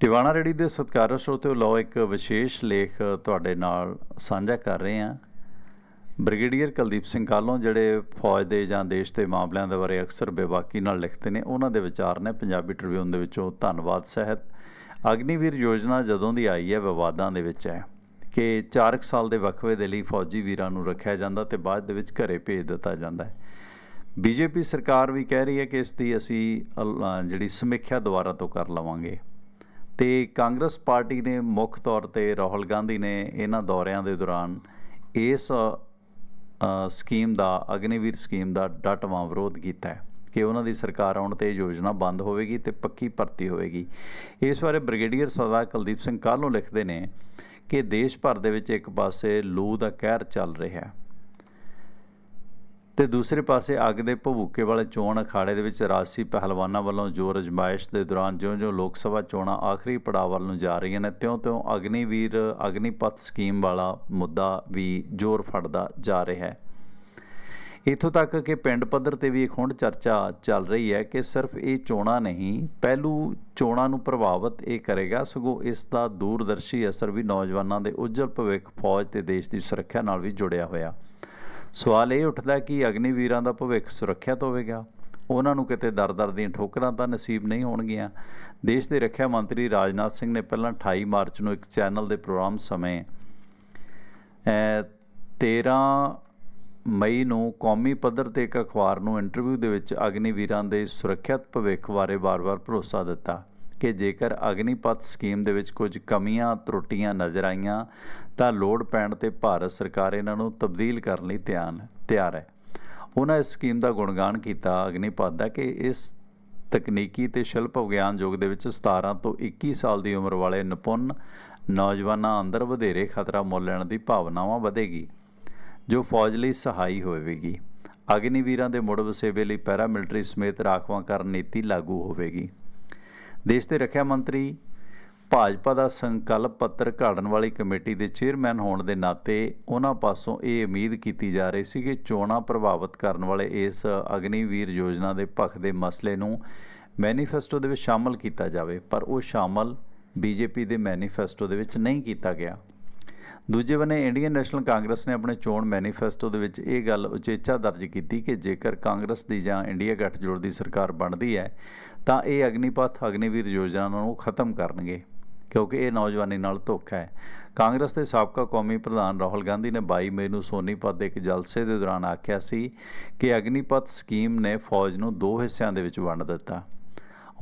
ਟਿਵਾਣਾ ਰੇੜੀ ਦੇ ਸਤਿਕਾਰਯੋਗ ਸਰੋਤਿਓ ਲਓ ਇੱਕ ਵਿਸ਼ੇਸ਼ ਲੇਖ ਤੁਹਾਡੇ ਨਾਲ ਸਾਂਝਾ ਕਰ ਰਹੇ ਹਾਂ। ਬ੍ਰਿਗੇਡੀਅਰ ਕੁਲਦੀਪ ਸਿੰਘ ਕਾਲੋਂ ਜਿਹੜੇ ਫੌਜ ਦੇ ਜਾਂ ਦੇਸ਼ ਦੇ ਮਾਮਲਿਆਂ ਦੇ ਬਾਰੇ ਅਕਸਰ ਬੇਬਾਕੀ ਨਾਲ ਲਿਖਦੇ ਨੇ, ਉਹਨਾਂ ਦੇ ਵਿਚਾਰ ਨੇ। ਪੰਜਾਬੀ ਟ੍ਰਿਬਿਊਨ ਦੇ ਵਿੱਚੋਂ ਧੰਨਵਾਦ ਸਹਿਤ ਅਗਨੀਵੀਰ ਯੋਜਨਾ ਜਦੋਂ ਦੀ ਆਈ ਹੈ, ਵਿਵਾਦਾਂ ਦੇ ਵਿੱਚ ਹੈ ਕਿ 4 ਸਾਲ ਦੇ ਵਕਫੇ ਦੇ ਲਈ ਫੌਜੀ ਵੀਰਾਂ ਨੂੰ ਰੱਖਿਆ ਜਾਂਦਾ ਤੇ ਬਾਅਦ ਦੇ ਵਿੱਚ ਘਰੇ ਭੇਜ ਦਿੱਤਾ ਜਾਂਦਾ ਹੈ। ਬੀਜੇਪੀ ਸਰਕਾਰ ਵੀ ਕਹਿ ਰਹੀ ਹੈ ਕਿ ਇਸ ਦੀ ਅਸੀਂ ਜਿਹੜੀ ਸਮੀਖਿਆ ਦੁਬਾਰਾ ਤੋਂ ਕਰ ਲਵਾਂਗੇ। ਤੇ ਕਾਂਗਰਸ ਪਾਰਟੀ ਨੇ ਮੁੱਖ ਤੌਰ ਤੇ ਰਾਹੁਲ ਗਾਂਧੀ ਨੇ ਇਹਨਾਂ ਦੌਰਿਆਂ ਦੇ ਦੌਰਾਨ ਇਸ ਸਕੀਮ ਦਾ, ਅਗਨੀਵੀਰ ਸਕੀਮ ਦਾ ਡਟਵਾਂ ਵਿਰੋਧ ਕੀਤਾ ਹੈ ਕਿ ਉਹਨਾਂ ਦੀ ਸਰਕਾਰ ਆਉਣ ਤੇ ਯੋਜਨਾ ਬੰਦ ਹੋਵੇਗੀ ਤੇ ਪੱਕੀ ਭਰਤੀ ਹੋਵੇਗੀ। ਇਸ ਬਾਰੇ ਬ੍ਰਿਗੇਡੀਅਰ ਸਰਦਾਰ ਕੁਲਦੀਪ ਸਿੰਘ ਕਾਹਲੋਂ ਲਿਖਦੇ ਨੇ ਕਿ ਦੇਸ਼ ਭਰ ਦੇ ਵਿੱਚ ਇੱਕ ਪਾਸੇ ਲੂ ਦਾ ਕਹਿਰ ਚੱਲ ਰਿਹਾ ਹੈ। ਤੇ ਦੂਸਰੇ ਪਾਸੇ ਅੱਗ ਦੇ ਭਭੂਕੇ ਵਾਲੇ ਚੋਣ ਅਖਾੜੇ ਦੇ ਵਿੱਚ ਰਾਜਸੀ ਪਹਿਲਵਾਨਾਂ ਵੱਲੋਂ ਜੋਰ ਅਜਮਾਇਸ਼ ਦੇ ਦੌਰਾਨ ਜਿਉਂ-ਜਿਉਂ ਲੋਕ ਸਭਾ ਚੋਣਾਂ ਆਖਰੀ ਪੜਾਅ ਵੱਲ ਨੂੰ ਜਾ ਰਹੀਆਂ ਨੇ, ਤਿਉਂ-ਤਿਉਂ ਅਗਨੀਵੀਰ, ਅਗਨੀਪਥ ਸਕੀਮ ਵਾਲਾ ਮੁੱਦਾ ਵੀ ਜ਼ੋਰ ਫੜਦਾ ਜਾ ਰਿਹਾ ਹੈ। ਇਥੋਂ ਤੱਕ ਕਿ ਪਿੰਡ ਪੱਧਰ ਤੇ ਵੀ ਇੱਕ ਹੁਣ ਚਰਚਾ ਚੱਲ ਰਹੀ ਹੈ ਕਿ ਸਿਰਫ ਇਹ ਚੋਣਾਂ ਨਹੀਂ, ਪਹਿਲੂ ਚੋਣਾਂ ਨੂੰ ਪ੍ਰਭਾਵਿਤ ਇਹ ਕਰੇਗਾ, ਸਗੋਂ ਇਸ ਦਾ ਦੂਰਦਰਸ਼ੀ ਅਸਰ ਵੀ ਨੌਜਵਾਨਾਂ ਦੇ ਉੱਜਲ ਭਵਿੱਖ, ਫੌਜ ਤੇ ਦੇਸ਼ ਦੀ ਸੁਰੱਖਿਆ ਨਾਲ ਵੀ ਜੁੜਿਆ ਹੋਇਆ। ਸਵਾਲ ਇਹ ਉੱਠਦਾ ਕਿ ਅਗਨੀਵੀਰਾਂ ਦਾ ਭਵਿੱਖ ਸੁਰੱਖਿਅਤ ਹੋਵੇਗਾ? ਉਹਨਾਂ ਨੂੰ ਕਿਤੇ ਦਰ-ਦਰ ਦੀਆਂ ਠੋਕਰਾਂ ਤਾਂ ਨਸੀਬ ਨਹੀਂ ਹੋਣਗੀਆਂ। ਦੇਸ਼ ਦੇ ਰੱਖਿਆ ਮੰਤਰੀ ਰਾਜਨਾਥ ਸਿੰਘ ਨੇ ਪਹਿਲਾਂ 28 ਮਾਰਚ ਨੂੰ ਇੱਕ ਚੈਨਲ ਦੇ ਪ੍ਰੋਗਰਾਮ ਸਮੇਂ ਅ, 13 ਮਈ ਨੂੰ ਕੌਮੀ ਪੱਧਰ ਤੇ ਇੱਕ ਅਖਬਾਰ ਨੂੰ ਇੰਟਰਵਿਊ ਦੇ ਵਿੱਚ ਅਗਨੀਵੀਰਾਂ ਦੇ ਸੁਰੱਖਿਅਤ ਭਵਿੱਖ ਬਾਰੇ ਵਾਰ-ਵਾਰ ਭਰੋਸਾ ਦਿੱਤਾ। ਕਿ ਜੇਕਰ ਅਗਨੀਪਥ ਸਕੀਮ ਦੇ ਵਿੱਚ ਕੁਝ ਕਮੀਆਂ ਤਰੁੱਟੀਆਂ ਨਜ਼ਰ ਆਈਆਂ, ਤਾਂ ਲੋੜ ਪੈਣ ਤੇ ਭਾਰਤ ਸਰਕਾਰ ਇਹਨਾਂ ਨੂੰ ਤਬਦੀਲ ਕਰਨ ਲਈ ਧਿਆਨ, ਤਿਆਰ ਹੈ। ਉਹਨਾਂ ਇਸ ਸਕੀਮ ਦਾ ਗੁਣਗਾਨ ਕੀਤਾ ਅਗਨੀਪਥ ਦਾ ਕਿ ਇਸ ਤਕਨੀਕੀ ਤੇ ਸ਼ਿਲਪ ਵਿਗਿਆਨ ਯੁੱਗ ਦੇ ਵਿੱਚ 17 ਤੋਂ 21 ਸਾਲ ਦੀ ਉਮਰ ਵਾਲੇ ਨਿਪੁੰਨ ਨੌਜਵਾਨਾਂ ਅੰਦਰ ਵਧੇਰੇ ਖਤਰਾ ਮੁੱਲ ਲੈਣ ਦੀ ਭਾਵਨਾਵਾਂ ਵਧੇਗੀ, ਜੋ ਫੌਜ ਲਈ ਸਹਾਈ ਹੋਵੇਗੀ। ਅਗਨੀਵੀਰਾਂ ਦੇ ਮੁੜ ਵਸੇਵੇ ਲਈ ਪੈਰਾਮਿਲਟਰੀ ਸਮੇਤ ਰਾਖਵਾਂਕਰਨ ਨੀਤੀ ਲਾਗੂ ਹੋਵੇਗੀ। ਦੇਸ਼ ਦੇ ਰੱਖਿਆ ਮੰਤਰੀ, ਭਾਜਪਾ ਦਾ ਸੰਕਲਪ ਪੱਤਰ ਘਾੜਨ ਵਾਲੀ ਕਮੇਟੀ ਦੇ ਚੇਅਰਮੈਨ ਹੋਣ ਦੇ ਨਾਤੇ ਉਹਨਾਂ ਪਾਸੋਂ ਇਹ ਉਮੀਦ ਕੀਤੀ ਜਾ ਰਹੀ ਸੀ ਕਿ ਚੋਣਾਂ ਪ੍ਰਭਾਵਿਤ ਕਰਨ ਵਾਲੇ ਇਸ ਅਗਨੀਵੀਰ ਯੋਜਨਾ ਦੇ ਪੱਖ ਦੇ ਮਸਲੇ ਨੂੰ ਮੈਨੀਫੈਸਟੋ ਦੇ ਵਿੱਚ ਸ਼ਾਮਲ ਕੀਤਾ ਜਾਵੇ, ਪਰ ਉਹ ਸ਼ਾਮਲ ਬੀਜੇਪੀ ਦੇ ਮੈਨੀਫੈਸਟੋ ਦੇ ਵਿੱਚ ਨਹੀਂ ਕੀਤਾ ਗਿਆ। ਦੂਜੇ ਬੰਨੇ ਇੰਡੀਅਨ ਨੈਸ਼ਨਲ ਕਾਂਗਰਸ ਨੇ ਆਪਣੇ ਚੋਣ ਮੈਨੀਫੈਸਟੋ ਦੇ ਵਿੱਚ ਇਹ ਗੱਲ ਉਚੇਚਾ ਦਰਜ ਕੀਤੀ ਕਿ ਜੇਕਰ ਕਾਂਗਰਸ ਦੀ ਜਾਂ ਇੰਡੀਆ ਗੱਠਜੋੜ ਦੀ ਸਰਕਾਰ ਬਣਦੀ ਹੈ ਤਾਂ ਇਹ ਅਗਨੀਪਥ, ਅਗਨੀਵੀਰ ਯੋਜਨਾ ਨੂੰ ਖਤਮ ਕਰਨਗੇ, ਕਿਉਂਕਿ ਇਹ ਨੌਜਵਾਨੀ ਨਾਲ ਧੋਖਾ ਹੈ। ਕਾਂਗਰਸ ਦੇ ਸਾਬਕਾ ਕੌਮੀ ਪ੍ਰਧਾਨ ਰਾਹੁਲ ਗਾਂਧੀ ਨੇ 22 ਮਈ ਨੂੰ ਸੋਨੀਪਤ ਦੇ ਇੱਕ ਜਲਸੇ ਦੇ ਦੌਰਾਨ ਆਖਿਆ ਸੀ ਕਿ ਅਗਨੀਪਥ ਸਕੀਮ ਨੇ ਫੌਜ ਨੂੰ ਦੋ ਹਿੱਸਿਆਂ ਦੇ ਵਿੱਚ ਵੰਡ ਦਿੱਤਾ।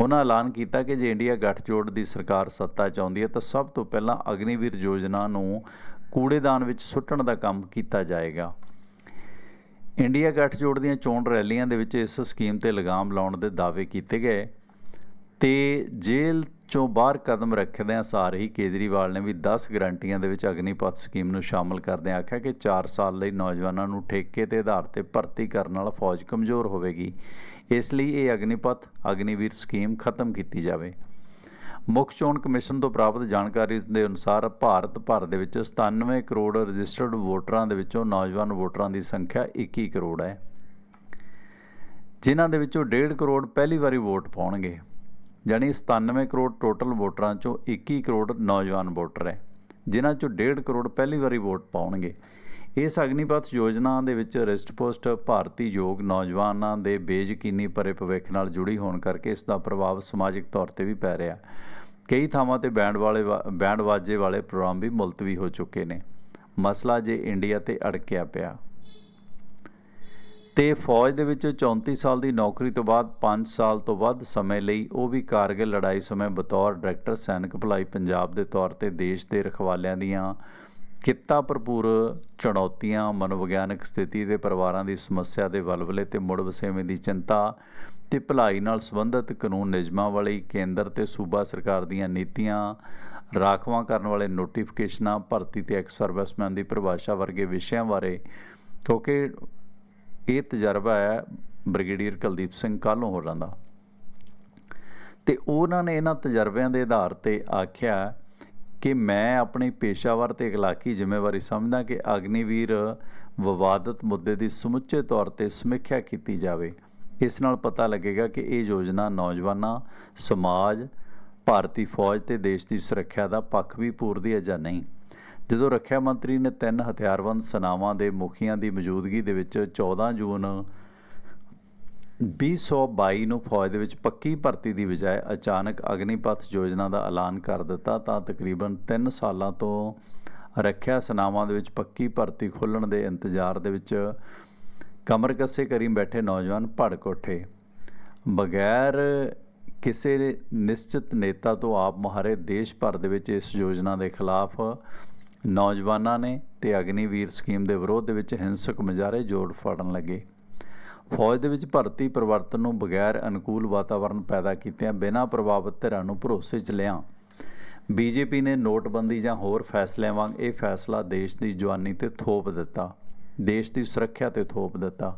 ਉਹਨਾਂ ਐਲਾਨ ਕੀਤਾ ਕਿ ਜੇ ਇੰਡੀਆ ਗੱਠਜੋੜ ਦੀ ਸਰਕਾਰ ਸੱਤਾ 'ਚ ਆਉਂਦੀ ਹੈ, ਤਾਂ ਸਭ ਤੋਂ ਪਹਿਲਾਂ ਅਗਨੀਵੀਰ ਯੋਜਨਾ ਨੂੰ ਕੂੜੇਦਾਨ ਵਿੱਚ ਸੁੱਟਣ ਦਾ ਕੰਮ ਕੀਤਾ ਜਾਏਗਾ। ਇੰਡੀਆ ਗੱਠਜੋੜ ਦੀਆਂ ਚੋਣ ਰੈਲੀਆਂ ਦੇ ਵਿੱਚ ਇਸ ਸਕੀਮ ਤੇ ਲਗਾਮ ਲਾਉਣ ਦੇ ਦਾਅਵੇ ਕੀਤੇ ਗਏ ਤੇ ਜੇਲ੍ਹ ਚੋਂ ਬਾਹਰ ਕਦਮ ਰੱਖਦਿਆਂ ਸਾਰ ਹੀ ਕੇਜਰੀਵਾਲ ਨੇ ਵੀ 10 ਗਰੰਟੀਆਂ ਦੇ ਵਿੱਚ ਅਗਨੀਪਥ ਸਕੀਮ ਨੂੰ ਸ਼ਾਮਲ ਕਰਦਿਆਂ ਆਖਿਆ ਕਿ 4 ਸਾਲ ਲਈ ਨੌਜਵਾਨਾਂ ਨੂੰ ਠੇਕੇ ਤੇ ਆਧਾਰ ਤੇ ਭਰਤੀ ਕਰਨ ਨਾਲ ਫੌਜ ਕਮਜ਼ੋਰ ਹੋਵੇਗੀ। ਇਸ ਲਈ ਇਹ ਅਗਨੀਪਥ, ਅਗਨੀਵੀਰ ਸਕੀਮ ਖਤਮ ਕੀਤੀ ਜਾਵੇ। ਮੁੱਖ ਚੋਣ ਕਮਿਸ਼ਨ ਤੋਂ ਪ੍ਰਾਪਤ ਜਾਣਕਾਰੀ ਦੇ ਅਨੁਸਾਰ ਭਾਰਤ ਭਰ ਦੇ ਵਿੱਚ 97 ਕਰੋੜ ਰਜਿਸਟਰਡ ਵੋਟਰਾਂ ਦੇ ਵਿੱਚੋਂ ਨੌਜਵਾਨ ਵੋਟਰਾਂ ਦੀ ਸੰਖਿਆ 21 ਕਰੋੜ ਹੈ। ਜਿਨ੍ਹਾਂ ਦੇ ਵਿੱਚੋਂ 1.5 ਕਰੋੜ ਪਹਿਲੀ ਵਾਰੀ ਵੋਟ ਪਾਉਣਗੇ ਜਾਣੀ 97 ਕਰੋੜ ਟੋਟਲ ਵੋਟਰਾਂ ਚੋਂ 21 ਕਰੋੜ ਨੌਜਵਾਨ ਵੋਟਰ ਹੈ, ਜਿਨ੍ਹਾਂ ਚੋਂ 1.5 ਕਰੋੜ ਪਹਿਲੀ ਵਾਰੀ ਵੋਟ ਪਾਉਣਗੇ। ਇਸ ਅਗਨੀਪਥ ਯੋਜਨਾ ਦੇ ਵਿੱਚ ਰਿਸਟ ਪੋਸਟ ਭਾਰਤੀ ਯੋਗ ਨੌਜਵਾਨਾਂ ਦੇ ਬੇਯਕੀਨੀ ਭਰੇ ਭਵਿੱਖ ਨਾਲ ਜੁੜੀ ਹੋਣ ਕਰਕੇ ਇਸ ਦਾ ਪ੍ਰਭਾਵ ਸਮਾਜਿਕ ਤੌਰ ਤੇ ਵੀ ਪੈ ਰਿਹਾ। ਕਈ ਥਾਵਾਂ ਤੇ ਬੈਂਡ ਵਾਲੇ ਵਾ- ਬੈਂਡ ਵਾਜੇ ਵਾਲੇ ਪ੍ਰੋਗਰਾਮ ਵੀ ਮੁਲਤਵੀ ਹੋ ਚੁੱਕੇ ਨੇ। ਮਸਲਾ ਜੇ ਇੰਡੀਆ ਤੇ ਅੜਕਿਆ ਪਿਆ। ਤੇ ਫੌਜ ਦੇ ਵਿੱਚ 34 ਸਾਲ ਦੀ ਨੌਕਰੀ ਤੋਂ ਬਾਅਦ 5 ਸਾਲ ਤੋਂ ਵੱਧ ਸਮੇਂ ਲਈ ਉਹ ਵੀ ਕਾਰਗਿਲ ਲੜਾਈ ਸਮੇਂ ਬਤੌਰ ਡਾਇਰੈਕਟਰ ਸੈਨਿਕ ਭਲਾਈ ਪੰਜਾਬ ਦੇ ਤੌਰ ਤੇ ਦੇਸ਼ ਦੇ ਰਖਵਾਲਿਆਂ ਦੀਆਂ ਕਿੱਤਾ ਭਰਪੂਰ ਚੁਣੌਤੀਆਂ, ਮਨੋਵਿਗਿਆਨਕ ਸਥਿਤੀ ਦੇ ਪਰਿਵਾਰਾਂ ਦੀ ਸਮੱਸਿਆ ਦੇ ਵਲਵਲੇ ਤੇ ਮੁੜ ਵਸੇਵੇਂ ਦੀ ਚਿੰਤਾ ਤੇ ਭਲਾਈ ਨਾਲ ਸੰਬੰਧਿਤ ਕਾਨੂੰਨ ਨਿਯਮਾਂ ਵਾਲੀ ਕੇਂਦਰ ਤੇ ਸੂਬਾ ਸਰਕਾਰ ਦੀਆਂ ਨੀਤੀਆਂ ਰਾਖਵਾਂ ਕਰਨ ਵਾਲੇ ਨੋਟੀਫਿਕੇਸ਼ਨਾਂ, ਭਰਤੀ ਤੇ ਐਕਸ ਸਰਵਿਸਮੈਨ ਦੀ ਪਰਿਭਾਸ਼ਾ ਵਰਗੇ ਵਿਸ਼ਿਆਂ ਬਾਰੇ ਕਿਉਂਕਿ ਇਹ ਤਜਰਬਾ ਹੈ ਬ੍ਰਿਗੇਡੀਅਰ ਕੁਲਦੀਪ ਸਿੰਘ ਕਾਹਲੋਂ ਹੋਰਾਂ ਦਾ। ਤੇ ਉਹਨਾਂ ਨੇ ਇਹਨਾਂ ਤਜਰਬਿਆਂ ਦੇ ਆਧਾਰ ਤੇ ਆਖਿਆ ਕਿ ਮੈਂ ਆਪਣੀ ਪੇਸ਼ਾਵਰ ਤੇ ਇਖਲਾਕੀ ਜ਼ਿੰਮੇਵਾਰੀ ਸਮਝਦਾ ਕਿ ਅਗਨੀਵੀਰ ਵਿਵਾਦਤ ਮੁੱਦੇ ਦੀ ਸਮੁੱਚੇ ਤੌਰ ਤੇ ਸਮੀਖਿਆ ਕੀਤੀ ਜਾਵੇ। ਇਸ ਨਾਲ ਪਤਾ ਲੱਗੇਗਾ ਕਿ ਇਹ ਯੋਜਨਾ ਨੌਜਵਾਨਾਂ, ਸਮਾਜ, ਭਾਰਤੀ ਫੌਜ ਤੇ ਦੇਸ਼ ਦੀ ਸੁਰੱਖਿਆ ਦਾ ਪੱਖ ਵੀ ਪੂਰਦੀ ਹੈ ਜਾਂ ਨਹੀਂ। ਜਦੋਂ ਰੱਖਿਆ ਮੰਤਰੀ ਨੇ ਤਿੰਨ ਹਥਿਆਰਬੰਦ ਸੈਨਾਵਾਂ ਦੇ ਮੁਖੀਆਂ ਦੀ ਮੌਜੂਦਗੀ ਦੇ ਵਿੱਚ 14 ਜੂਨ 2022 ਨੂੰ ਫੌਜ ਦੇ ਵਿੱਚ ਪੱਕੀ ਭਰਤੀ ਦੀ ਬਜਾਏ ਅਚਾਨਕ ਅਗਨੀਪਥ ਯੋਜਨਾ ਦਾ ਐਲਾਨ ਕਰ ਦਿੱਤਾ, ਤਾਂ ਤਕਰੀਬਨ 3 ਸਾਲਾਂ ਤੋਂ ਰੱਖਿਆ ਸੈਨਾਵਾਂ ਦੇ ਵਿੱਚ ਪੱਕੀ ਭਰਤੀ ਖੋਲ੍ਹਣ ਦੇ ਇੰਤਜ਼ਾਰ ਦੇ ਵਿੱਚ ਕਮਰ ਕੱਸੇ ਕਰੀ ਬੈਠੇ ਨੌਜਵਾਨ ਭੜਕ ਉੱਠੇ ਬਗੈਰ ਕਿਸੇ ਨਿਸ਼ਚਿਤ ਨੇਤਾ ਤੋਂ ਆਪ ਮੁਹਾਰੇ ਦੇਸ਼ ਭਰ ਦੇ ਵਿੱਚ ਇਸ ਯੋਜਨਾ ਦੇ ਖਿਲਾਫ ਨੌਜਵਾਨਾਂ ਨੇ ਤੇ ਅਗਨੀਵੀਰ ਸਕੀਮ ਦੇ ਵਿਰੋਧ ਦੇ ਵਿੱਚ ਹਿੰਸਕ ਮੁਜ਼ਾਹਰੇ ਜੋੜ ਫੜਨ ਲੱਗੇ। ਫੌਜ ਦੇ ਵਿੱਚ ਭਰਤੀ ਪਰਿਵਰਤਨ ਨੂੰ ਬਗੈਰ ਅਨੁਕੂਲ ਵਾਤਾਵਰਣ ਪੈਦਾ ਕੀਤਿਆਂ ਬਿਨਾਂ ਪ੍ਰਭਾਵਿਤ ਧਿਰਾਂ ਨੂੰ ਭਰੋਸੇ 'ਚ ਲਿਆ। ਬੀਜੇਪੀ ਨੇ ਨੋਟਬੰਦੀ ਜਾਂ ਹੋਰ ਫੈਸਲਿਆਂ ਵਾਂਗ ਇਹ ਫੈਸਲਾ ਦੇਸ਼ ਦੀ ਜਵਾਨੀ ਤੇ ਥੋਪ ਦਿੱਤਾ। ਦੇਸ਼ ਦੀ ਸੁਰੱਖਿਆ ਤੇ ਥੋਪ ਦਿੱਤਾ।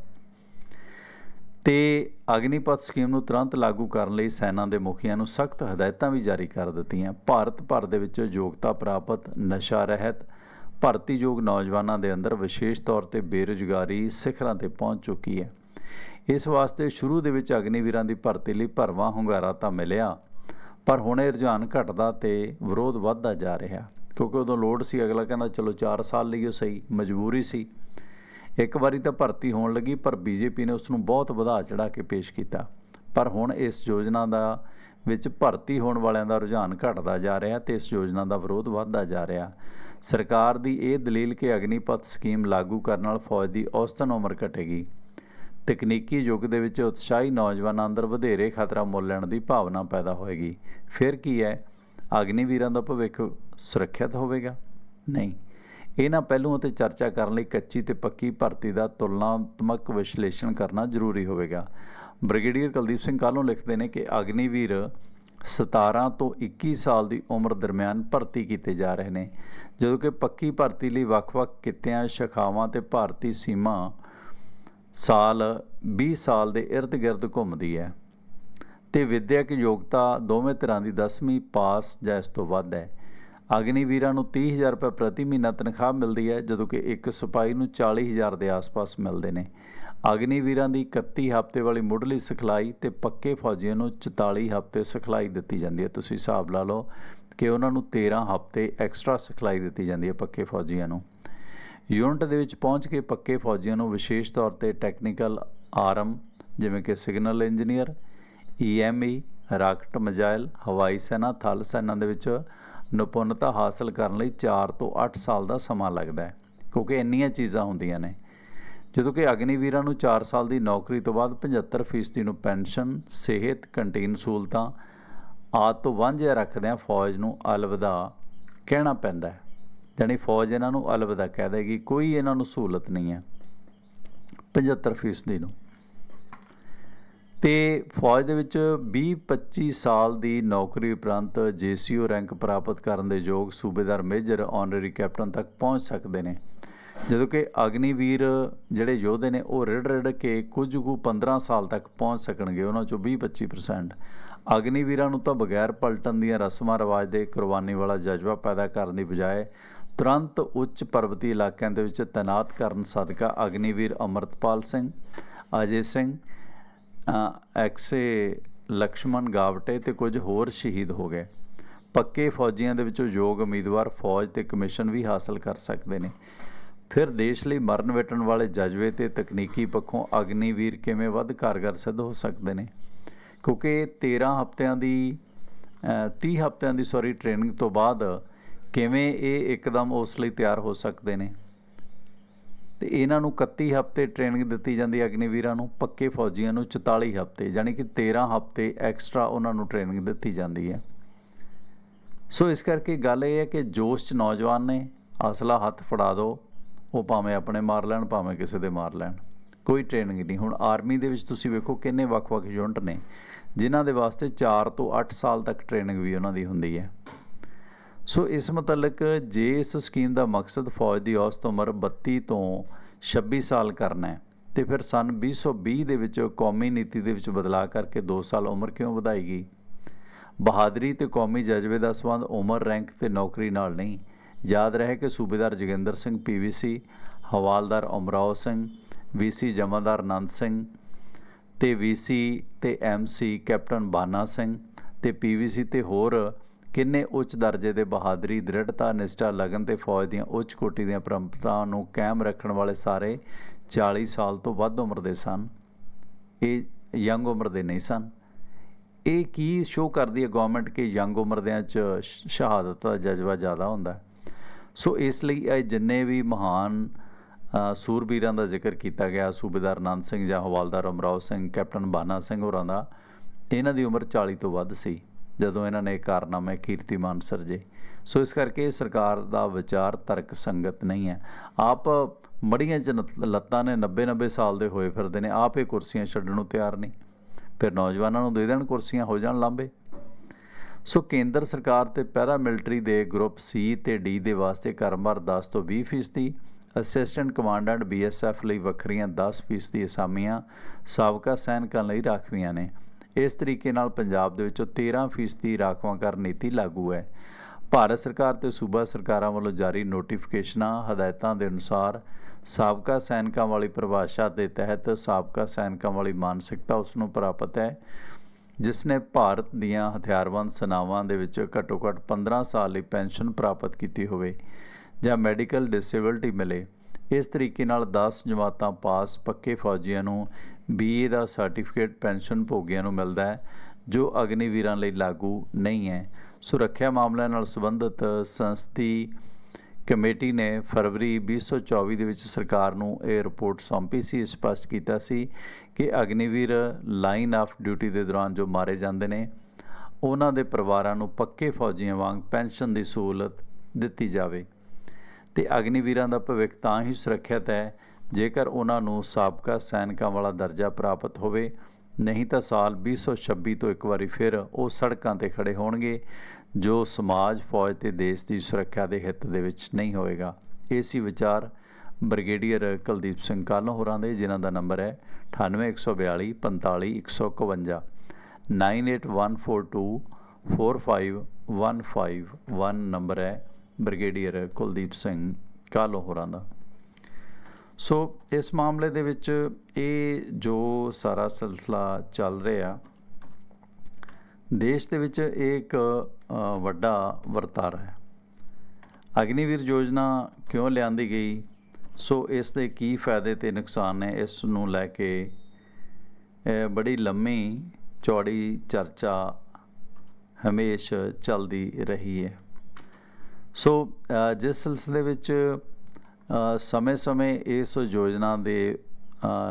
ਤੇ ਅਗਨੀਪਥ ਸਕੀਮ ਨੂੰ ਤੁਰੰਤ ਲਾਗੂ ਕਰਨ ਲਈ ਸੈਨਾ ਦੇ ਮੁਖੀਆਂ ਨੂੰ ਸਖਤ ਹਦਾਇਤਾਂ ਵੀ ਜਾਰੀ ਕਰ ਦਿੱਤੀਆਂ। ਭਾਰਤ ਭਰ ਦੇ ਵਿੱਚ ਯੋਗਤਾ ਪ੍ਰਾਪਤ, ਨਸ਼ਾ ਰਹਿਤ, ਭਰਤੀਯੋਗ ਨੌਜਵਾਨਾਂ ਦੇ ਅੰਦਰ ਵਿਸ਼ੇਸ਼ ਤੌਰ ਤੇ ਬੇਰੁਜ਼ਗਾਰੀ ਸਿਖਰਾਂ ਤੇ ਪਹੁੰਚ ਚੁੱਕੀ ਹੈ। ਇਸ ਵਾਸਤੇ ਸ਼ੁਰੂ ਦੇ ਵਿੱਚ ਅਗਨੀਵੀਰਾਂ ਦੀ ਭਰਤੀ ਲਈ ਭਰਵਾਂ ਹੁੰਗਾਰਾ ਤਾਂ ਮਿਲਿਆ, ਪਰ ਹੁਣ ਇਹ ਰੁਝਾਨ ਘਟਦਾ ਤੇ ਵਿਰੋਧ ਵੱਧਦਾ ਜਾ ਰਿਹਾ ਕਿਉਂਕਿ ਉਦੋਂ ਲੋੜ ਸੀ, ਅਗਲਾ ਕਹਿੰਦਾ, ਚਲੋ 4 ਸਾਲ ਲਈ ਉਹ ਸਹੀ, ਮਜਬੂਰੀ ਸੀ। ਇੱਕ ਵਾਰੀ ਤਾਂ ਭਰਤੀ ਹੋਣ ਲੱਗੀ, ਪਰ ਬੀਜੇਪੀ ਨੇ ਉਸ ਨੂੰ ਬਹੁਤ ਵਧਾ ਚੜਾ ਕੇ ਪੇਸ਼ ਕੀਤਾ। ਪਰ ਹੁਣ ਇਸ ਯੋਜਨਾ ਦਾ ਵਿੱਚ ਭਰਤੀ ਹੋਣ ਵਾਲਿਆਂ ਦਾ ਰੁਝਾਨ ਘਟਦਾ ਜਾ ਰਿਹਾ ਤੇ ਇਸ ਯੋਜਨਾ ਦਾ ਵਿਰੋਧ ਵੱਧਦਾ ਜਾ ਰਿਹਾ। ਸਰਕਾਰ ਦੀ ਇਹ ਦਲੀਲ ਕਿ ਅਗਨੀਪਥ ਸਕੀਮ ਲਾਗੂ ਕਰਨ ਨਾਲ ਫੌਜ ਦੀ ਔਸਤਨ ਉਮਰ ਘਟੇਗੀ। ਤਕਨੀਕੀ ਯੁੱਗ ਦੇ ਵਿੱਚ ਉਤਸ਼ਾਹੀ ਨੌਜਵਾਨਾਂ ਅੰਦਰ ਵਧੇਰੇ ਖਤਰਾ ਮੁੱਲ ਲੈਣ ਦੀ ਭਾਵਨਾ ਪੈਦਾ ਹੋਏਗੀ। ਫਿਰ ਕੀ ਹੈ? ਅਗਨੀਵੀਰਾਂ ਦਾ ਭਵਿੱਖ ਸੁਰੱਖਿਅਤ ਹੋਵੇਗਾ? ਨਹੀਂ। ਇਹਨਾਂ ਪਹਿਲੂਆਂ ਤੇ ਚਰਚਾ ਕਰਨ ਲਈ ਕੱਚੀ ਤੇ ਪੱਕੀ ਭਰਤੀ ਦਾ ਤੁਲਨਾਤਮਕ ਵਿਸ਼ਲੇਸ਼ਣ ਕਰਨਾ ਜ਼ਰੂਰੀ ਹੋਵੇਗਾ। ਬ੍ਰਿਗੇਡੀਅਰ ਕੁਲਦੀਪ ਸਿੰਘ ਕਾਲੋਂ ਲਿਖਦੇ ਨੇ ਕਿ ਅਗਨੀਵੀਰ 17 ਤੋਂ 21 ਸਾਲ ਦੀ ਉਮਰ ਦਰਮਿਆਨ ਭਰਤੀ ਕੀਤੇ ਜਾ ਰਹੇ ਨੇ, ਜਦੋਂ ਕਿ ਪੱਕੀ ਭਰਤੀ ਲਈ ਵੱਖ-ਵੱਖ ਕਿੱਤਿਆਂ, ਸ਼ਾਖਾਵਾਂ ਤੇ ਭਾਰਤੀ ਸੀਮਾ ਸਾਲ 20 ਸਾਲ ਦੇ ਇਰਦ-ਗਿਰਦ ਘੁੰਮਦੀ ਹੈ ਤੇ ਵਿਦਿਅਕ ਯੋਗਤਾ ਦੋਵੇਂ ਤਰ੍ਹਾਂ ਦੀ 10ਵੀਂ ਪਾਸ ਜਾਂ ਇਸ ਤੋਂ ਵੱਧ ਹੈ। ਅਗਨੀਵੀਰਾਂ ਨੂੰ 30000 ਰੁਪਏ ਪ੍ਰਤੀ ਮਹੀਨਾ ਤਨਖਾਹ ਮਿਲਦੀ ਹੈ, ਜਦੋਂ ਕਿ ਇੱਕ ਸਿਪਾਹੀ ਨੂੰ 40000 ਦੇ ਆਸ-ਪਾਸ ਮਿਲਦੇ ਨੇ। ਅਗਨੀਵੀਰਾਂ ਦੀ 31 ਹਫ਼ਤੇ ਵਾਲੀ ਮੁੱਢਲੀ ਸਿਖਲਾਈ ਤੇ ਪੱਕੇ ਫੌਜੀਆਂ ਨੂੰ 44 ਹਫ਼ਤੇ ਸਿਖਲਾਈ ਦਿੱਤੀ ਜਾਂਦੀ ਹੈ। ਤੁਸੀਂ ਹਿਸਾਬ ਲਾ ਲਓ ਕਿ ਉਹਨਾਂ ਨੂੰ 13 ਹਫ਼ਤੇ ਐਕਸਟਰਾ ਸਿਖਲਾਈ ਦਿੱਤੀ ਜਾਂਦੀ ਹੈ ਪੱਕੇ ਫੌਜੀਆਂ ਨੂੰ। ਯੂਨਿਟ ਦੇ ਵਿੱਚ ਪਹੁੰਚ ਕੇ ਪੱਕੇ ਫੌਜੀਆਂ ਨੂੰ ਵਿਸ਼ੇਸ਼ ਤੌਰ ਤੇ ਟੈਕਨੀਕਲ ਆਰਮ, ਜਿਵੇਂ ਕਿ signal engineer EME rocket missile, ਹਵਾਈ ਸੈਨਾ, ਥਲ ਸੈਨਾ ਦੇ ਵਿੱਚ ਨਿਪੁੰਨਤਾ ਹਾਸਲ ਕਰਨ ਲਈ 4 ਤੋਂ 8 ਸਾਲ ਦਾ ਸਮਾਂ ਲੱਗਦਾ ਹੈ, ਕਿਉਂਕਿ ਇੰਨੀਆਂ ਚੀਜ਼ਾਂ ਹੁੰਦੀਆਂ ਨੇ। ਜਦੋਂ ਕਿ ਅਗਨੀਵੀਰਾਂ ਨੂੰ 4 ਸਾਲ ਦੀ ਨੌਕਰੀ ਤੋਂ ਬਾਅਦ 75% ਨੂੰ ਪੈਨਸ਼ਨ, ਸਿਹਤ, ਕੰਟੀਨ ਸਹੂਲਤਾਂ, ਆਦਿ ਤੋਂ ਵਾਂਝਿਆ ਰੱਖਦਿਆਂ ਫੌਜ ਨੂੰ ਅਲਵਿਦਾ ਕਹਿਣਾ ਪੈਂਦਾ ਹੈ। ਜਾਣੀ ਫੌਜ ਇਹਨਾਂ ਨੂੰ ਅਲਵਿਦਾ ਕਹਿ ਦੇਗੀ, ਕੋਈ ਇਹਨਾਂ ਨੂੰ ਸਹੂਲਤ ਨਹੀਂ ਹੈ। 75% ਨੂੰ। ਤੇ ਫੌਜ ਦੇ ਵਿੱਚ 20-25 ਸਾਲ ਦੀ ਨੌਕਰੀ ਉਪਰੰਤ ਜੀਸੀਓ ਰੈਂਕ ਪ੍ਰਾਪਤ ਕਰਨ ਦੇ ਯੋਗ ਸੂਬੇਦਾਰ ਮੇਜਰ ਆਨਰੇਰੀ ਕੈਪਟਨ ਤੱਕ ਪਹੁੰਚ ਸਕਦੇ ਨੇ। ਜਦੋਂ ਕਿ ਅਗਨੀਵੀਰ ਜਿਹੜੇ ਯੋਧੇ ਨੇ, ਉਹ ਰਿੜ ਰਿੜ ਕੇ ਕੁਝ ਕੁ 15 ਸਾਲ ਤੱਕ ਪਹੁੰਚ ਸਕਣਗੇ, ਉਹਨਾਂ ਚੋਂ 20-25% ਅਗਨੀਵੀਰਾਂ ਨੂੰ ਤਾਂ ਬਗੈਰ ਪਲਟਣ ਦੀਆਂ ਰਸਮਾਂ ਰਿਵਾਜ ਦੇ ਕੁਰਬਾਨੀ ਵਾਲਾ ਜਜ਼ਬਾ ਪੈਦਾ ਕਰਨ ਦੀ ਬਜਾਏ ਤੁਰੰਤ ਉੱਚ ਪਰਬਤੀ ਇਲਾਕਿਆਂ ਦੇ ਵਿੱਚ ਤੈਨਾਤ ਕਰਨ ਸਦਕਾ ਅਗਨੀਵੀਰ ਅਮਰਤਪਾਲ ਸਿੰਘ, ਅਜੇ ਸਿੰਘ ਐਕਸੇ ਲਕਸ਼ਮਣ ਗਾਵਟੇ ਤੇ ਕੁਝ ਹੋਰ ਸ਼ਹੀਦ ਹੋ ਗਏ। ਪੱਕੇ ਫੌਜੀਆਂ ਦੇ ਵਿੱਚੋਂ ਯੋਗ ਉਮੀਦਵਾਰ ਫੌਜ ਤੇ ਕਮਿਸ਼ਨ ਵੀ ਹਾਸਲ ਕਰ ਸਕਦੇ ਨੇ। ਫਿਰ ਦੇਸ਼ ਲਈ ਮਰਨ ਵਟਣ ਵਾਲੇ ਜਜ਼ਬੇ ਤੇ ਤਕਨੀਕੀ ਪੱਖੋਂ ਅਗਨੀਵੀਰ ਕਿਵੇਂ ਵੱਧ ਕਾਰਗਰ ਸਿੱਧ ਹੋ ਸਕਦੇ ਨੇ? ਕਿਉਂਕਿ 13 ਹਫ਼ਤਿਆਂ ਦੀ 30 ਹਫ਼ਤਿਆਂ ਦੀ ਸੌਰੀ ਟ੍ਰੇਨਿੰਗ ਤੋਂ ਬਾਅਦ ਕਿਵੇਂ ਇਹ ਇੱਕਦਮ ਉਸ ਲਈ ਤਿਆਰ ਹੋ ਸਕਦੇ ਨੇ? ਤੇ ਇਹਨਾਂ ਨੂੰ 31 ਹਫ਼ਤੇ ਟ੍ਰੇਨਿੰਗ ਦਿੱਤੀ ਜਾਂਦੀ ਹੈ ਅਗਨੀਵੀਰਾਂ ਨੂੰ, ਪੱਕੇ ਫੌਜੀਆਂ ਨੂੰ 44 ਹਫ਼ਤੇ, ਯਾਨੀ ਕਿ 13 ਹਫ਼ਤੇ ਐਕਸਟਰਾ ਉਹਨਾਂ ਨੂੰ ਟ੍ਰੇਨਿੰਗ ਦਿੱਤੀ ਜਾਂਦੀ ਹੈ। ਸੋ ਇਸ ਕਰਕੇ ਗੱਲ ਇਹ ਹੈ ਕਿ ਜੋਸ਼ 'ਚ ਨੌਜਵਾਨ ਨੇ, ਅਸਲਾ ਹੱਥ ਫੜਾ ਦਿਓ ਉਹ ਭਾਵੇਂ ਆਪਣੇ ਮਾਰ ਲੈਣ, ਭਾਵੇਂ ਕਿਸੇ ਦੇ ਮਾਰ ਲੈਣ। ਕੋਈ ਟ੍ਰੇਨਿੰਗ ਨਹੀਂ। ਹੁਣ ਆਰਮੀ ਦੇ ਵਿੱਚ ਤੁਸੀਂ ਵੇਖੋ ਕਿੰਨੇ ਵੱਖ-ਵੱਖ ਯੂਨਿਟ ਨੇ, ਜਿਨ੍ਹਾਂ ਦੇ ਵਾਸਤੇ 4 ਤੋਂ 8 ਸਾਲ ਤੱਕ ਟ੍ਰੇਨਿੰਗ ਵੀ ਉਹਨਾਂ ਦੀ ਹੁੰਦੀ ਹੈ। ਸੋ ਇਸ ਮੁਤਲਕ ਜੇ ਇਸ ਸਕੀਮ ਦਾ ਮਕਸਦ ਫੌਜ ਦੀ ਔਸਤ ਉਮਰ 32 ਤੋਂ 26 ਸਾਲ ਕਰਨਾ ਹੈ, ਤੇ ਫਿਰ ਸਨ 2020 ਦੇ ਵਿੱਚ ਕੌਮੀ ਨੀਤੀ ਦੇ ਵਿੱਚ ਬਦਲਾਅ ਕਰਕੇ 2 ਸਾਲ ਉਮਰ ਕਿਉਂ ਵਧਾਈ ਗਈ ਬਹਾਦਰੀ ਤੇ ਕੌਮੀ ਜਜ਼ਬੇ ਦਾ ਸੰਬੰਧ ਉਮਰ, ਰੈਂਕ ਤੇ ਨੌਕਰੀ ਨਾਲ ਨਹੀਂ। ਯਾਦ ਰਹੇ ਕਿ ਸੂਬੇਦਾਰ ਜੋਗਿੰਦਰ ਸਿੰਘ ਪੀਵੀਸੀ ਹਵਾਲਦਾਰ ਅਮਰਾਓ ਸਿੰਘ ਵੀਸੀ ਜਮਾਦਾਰ ਨੰਦ ਸਿੰਘ, ਤੇ ਵੀਸੀ ਤੇ ਐਮਸੀ ਕੈਪਟਨ ਬਾਨਾ ਸਿੰਘ, ਤੇ ਪੀਵੀਸੀ ਤੇ ਹੋਰ ਕਿੰਨੇ ਉੱਚ ਦਰਜੇ ਦੇ ਬਹਾਦਰੀ ਦ੍ਰਿੜਤਾ ਨਿਸ਼ਠਾ, ਲਗਨ ਤੇ ਫੌਜ ਦੀਆਂ ਉੱਚ ਕੋਟੀ ਦੀਆਂ ਪਰੰਪਰਾਵਾਂ ਨੂੰ ਕਾਇਮ ਰੱਖਣ ਵਾਲੇ ਸਾਰੇ 40 ਸਾਲ ਤੋਂ ਵੱਧ ਉਮਰ ਦੇ ਸਨ। ਇਹ ਯੰਗ ਉਮਰ ਦੇ ਨਹੀਂ ਸਨ। ਇਹ ਕੀ ਸ਼ੋਅ ਕਰਦੀ ਹੈ ਗਵਰਨਮੈਂਟ ਕਿ ਯੰਗ ਉਮਰਦਿਆਂ ਚ ਸ਼ਹਾਦਤ ਦਾ ਜਜ਼ਬਾ ਜ਼ਿਆਦਾ ਹੁੰਦਾ ਸੋ ਇਸ ਲਈ ਇਹ ਜਿੰਨੇ ਵੀ ਮਹਾਨ ਸੂਰਬੀਰਾਂ ਦਾ ਜ਼ਿਕਰ ਕੀਤਾ ਗਿਆ, ਸੂਬੇਦਾਰ ਆਨੰਦ ਸਿੰਘ ਜਾਂ ਹਵਾਲਦਾਰ ਅਮਰਾਓ ਸਿੰਘ, ਕੈਪਟਨ ਬਾਨਾ ਸਿੰਘ ਹੋਰਾਂ ਦਾ, ਇਹਨਾਂ ਦੀ ਉਮਰ 40 ਤੋਂ ਵੱਧ ਸੀ। ਜਦੋਂ ਇਹਨਾਂ ਨੇ ਇਹ ਕਾਰਨਾਮੇ ਕੀਰਤੀਮਾਨ ਸਿਰਜੇ। ਸੋ ਇਸ ਕਰਕੇ ਸਰਕਾਰ ਦਾ ਵਿਚਾਰ ਤਰਕ ਸੰਗਤ ਨਹੀਂ ਹੈ। ਆਪ ਮੜੀਆਂ ਚ ਲੱਤਾਂ ਨੇ 90 90 ਸਾਲ ਦੇ ਹੋਏ ਫਿਰਦੇ ਨੇ, ਆਪ ਇਹ ਕੁਰਸੀਆਂ ਛੱਡਣ ਨੂੰ ਤਿਆਰ ਨਹੀਂ। ਫਿਰ ਨੌਜਵਾਨਾਂ ਨੂੰ ਦੇ ਦੇਣ ਕੁਰਸੀਆਂ, ਹੋ ਜਾਣ ਲਾਂਬੇ ਸੋ ਕੇਂਦਰ ਸਰਕਾਰ ਤੇ ਪੈਰਾ ਮਿਲਟਰੀ ਦੇ ਗਰੁੱਪ ਸੀ ਤੇ ਡੀ ਦੇ ਵਾਸਤੇ ਕਰਮਰ 10 ਤੋਂ 20 ਫੀਸਦੀ, ਅਸਿਸਟੈਂਟ ਕਮਾਂਡੈਂਟ ਬੀਐਸਐਫ ਲਈ ਵੱਖਰੀਆਂ 10 ਫੀਸਦੀ ਅਸਾਮੀਆਂ ਸਾਬਕਾ ਸੈਨਿਕਾਂ ਲਈ ਰਾਖਵੀਆਂ ਨੇ। ਇਸ ਤਰੀਕੇ ਨਾਲ ਪੰਜਾਬ ਦੇ ਵਿੱਚੋਂ 13 ਫੀਸਦੀ ਰਾਖਵਾਂਕਰਨ ਨੀਤੀ ਲਾਗੂ ਹੈ। ਭਾਰਤ ਸਰਕਾਰ ਤੇ ਸੂਬਾ ਸਰਕਾਰਾਂ ਵੱਲੋਂ ਜਾਰੀ ਨੋਟੀਫਿਕੇਸ਼ਨਾਂ, ਹਦਾਇਤਾਂ ਦੇ ਅਨੁਸਾਰ ਸਾਬਕਾ ਸੈਨਿਕਾਂ ਵਾਲੀ ਪਰਿਭਾਸ਼ਾ ਦੇ ਤਹਿਤ ਸਾਬਕਾ ਸੈਨਿਕਾਂ ਵਾਲੀ ਮਾਨਸਿਕਤਾ ਉਸ ਨੂੰ ਪ੍ਰਾਪਤ ਹੈ ਜਿਸ ਨੇ ਭਾਰਤ ਦੀਆਂ ਹਥਿਆਰਬੰਦ ਸੈਨਾਵਾਂ ਦੇ ਵਿੱਚ ਘੱਟੋ ਘੱਟ 15 ਸਾਲ ਲਈ ਪੈਨਸ਼ਨ ਪ੍ਰਾਪਤ ਕੀਤੀ ਹੋਵੇ ਜਾਂ ਮੈਡੀਕਲ ਡਿਸੇਬਿਲਟੀ ਮਿਲੇ। ਇਸ ਤਰੀਕੇ ਨਾਲ 10 ਜਮਾਤਾਂ ਪਾਸ ਪੱਕੇ ਫੌਜੀਆਂ ਨੂੰ ਬੀਏ ਦਾ ਸਰਟੀਫਿਕੇਟ ਪੈਨਸ਼ਨ ਭੋਗੀਆਂ ਨੂੰ ਮਿਲਦਾ ਹੈ, ਜੋ ਅਗਨੀਵੀਰਾਂ ਲਈ ਲਾਗੂ ਨਹੀਂ ਹੈ। ਸੁਰੱਖਿਆ ਮਾਮਲਿਆਂ ਨਾਲ ਸੰਬੰਧਿਤ ਸੰਸਦੀ ਕਮੇਟੀ ਨੇ ਫਰਵਰੀ 2024 ਦੇ ਵਿੱਚ ਸਰਕਾਰ ਨੂੰ ਇਹ ਰਿਪੋਰਟ ਸੌਂਪੀ ਸੀ। ਸਪਸ਼ਟ ਕੀਤਾ ਸੀ ਕਿ ਅਗਨੀਵੀਰ ਲਾਈਨ ਆਫ ਡਿਊਟੀ ਦੇ ਦੌਰਾਨ ਜੋ ਮਾਰੇ ਜਾਂਦੇ ਨੇ, ਉਹਨਾਂ ਦੇ ਪਰਿਵਾਰਾਂ ਨੂੰ ਪੱਕੇ ਫੌਜੀਆਂ ਵਾਂਗ ਪੈਨਸ਼ਨ ਦੀ ਸਹੂਲਤ ਦਿੱਤੀ ਜਾਵੇ। ਤੇ ਅਗਨੀਵੀਰਾਂ ਦਾ ਭਵਿੱਖ ਤਾਂ ਹੀ ਸੁਰੱਖਿਅਤ ਹੈ ਜੇਕਰ ਉਹਨਾਂ ਨੂੰ ਸਾਬਕਾ ਸੈਨਿਕਾਂ ਵਾਲਾ ਦਰਜਾ ਪ੍ਰਾਪਤ ਹੋਵੇ, ਨਹੀਂ ਤਾਂ ਸਾਲ 2026 ਤੋਂ ਇੱਕ ਵਾਰੀ ਫਿਰ ਉਹ ਸੜਕਾਂ ਤੇ ਖੜੇ ਹੋਣਗੇ, ਜੋ ਸਮਾਜ, ਫੌਜ ਤੇ ਦੇਸ਼ ਦੀ ਸੁਰੱਖਿਆ ਦੇ ਹਿੱਤ ਦੇ ਵਿੱਚ ਨਹੀਂ ਹੋਏਗਾ ਇਹ ਸੀ ਵਿਚਾਰ ਬ੍ਰਿਗੇਡੀਅਰ ਕੁਲਦੀਪ ਸਿੰਘ ਕਾਲੋਂ ਹੋਰਾਂ ਦੇ, ਜਿਨ੍ਹਾਂ ਦਾ ਨੰਬਰ ਹੈ 98142 45151 98142 45151 ਨੰਬਰ ਹੈ ਬ੍ਰਿਗੇਡੀਅਰ ਕੁਲਦੀਪ ਸਿੰਘ ਕਾਲੋਂ ਹੋਰਾਂ ਦਾ। ਸੋ ਇਸ ਮਾਮਲੇ ਦੇ ਵਿੱਚ ਇਹ ਜੋ ਸਾਰਾ ਸਿਲਸਿਲਾ ਚੱਲ ਰਿਹਾ, ਦੇਸ਼ ਦੇ ਵਿੱਚ ਇਹ ਇੱਕ ਵੱਡਾ ਵਰਤਾਰਾ ਹੈ। ਅਗਨੀਵੀਰ ਯੋਜਨਾ ਕਿਉਂ ਲਿਆਂਦੀ ਗਈ? ਸੋ ਇਸ ਦੇ ਕੀ ਫਾਇਦੇ ਤੇ ਨੁਕਸਾਨ ਨੇ? ਇਸ ਨੂੰ ਲੈ ਕੇ ਬੜੀ ਲੰਮੀ, ਚੌੜੀ ਚਰਚਾ ਹਮੇਸ਼ ਚੱਲਦੀ ਰਹੀ ਹੈ। ਸੋ ਜਿਸ ਸਿਲਸਿਲੇ ਵਿੱਚ ਸਮੇਂ-ਸਮੇਂ ਇਸ ਯੋਜਨਾ ਦੇ